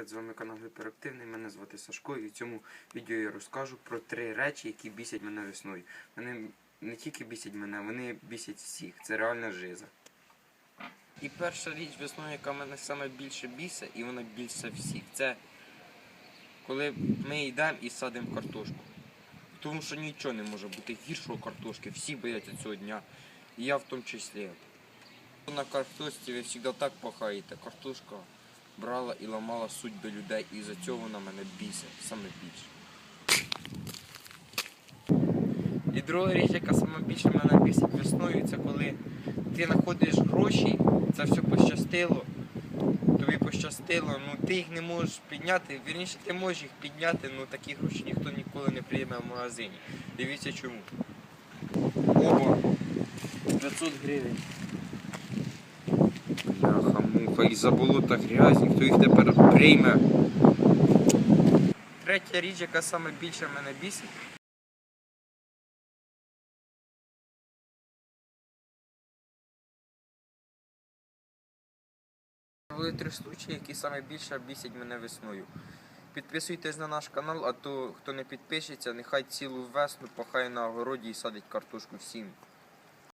привіт! З вами канал Гіперактивний. Мене звати Сашко і в цьому відео я розкажу про три речі, які бісять мене весною. Вони не тільки бісять мене, вони бісять всіх. Це реальна жиза. І перша річ весною, яка мене саме більше бісить, і вона більше всіх, це коли ми йдемо і садимо картошку. Тому що нічого не може бути гіршого картошки, всі бояться цього дня. І я в тому числі. На картошці ви завжди так пахаєте. Картошка брала і ламала судьби людей, і за цього вона мене бісить саме більше. І друга річ, яка саме більше мене бісить весною, це коли ти знаходиш гроші, це все пощастило, тобі пощастило, ну ти їх не можеш підняти, вірніше ти можеш їх підняти, ну такі гроші ніхто ніколи не прийме в магазині. Дивіться чому. Оба 500 гривень. Бляха, муха, і за болота грязні, хто їх тепер прийме. Третя річ, яка саме більше мене бісить. Були три случаї, які саме більше бісять мене весною. Підписуйтесь на наш канал, а то хто не підпишеться, нехай цілу весну пахає на огороді і садить картошку всім.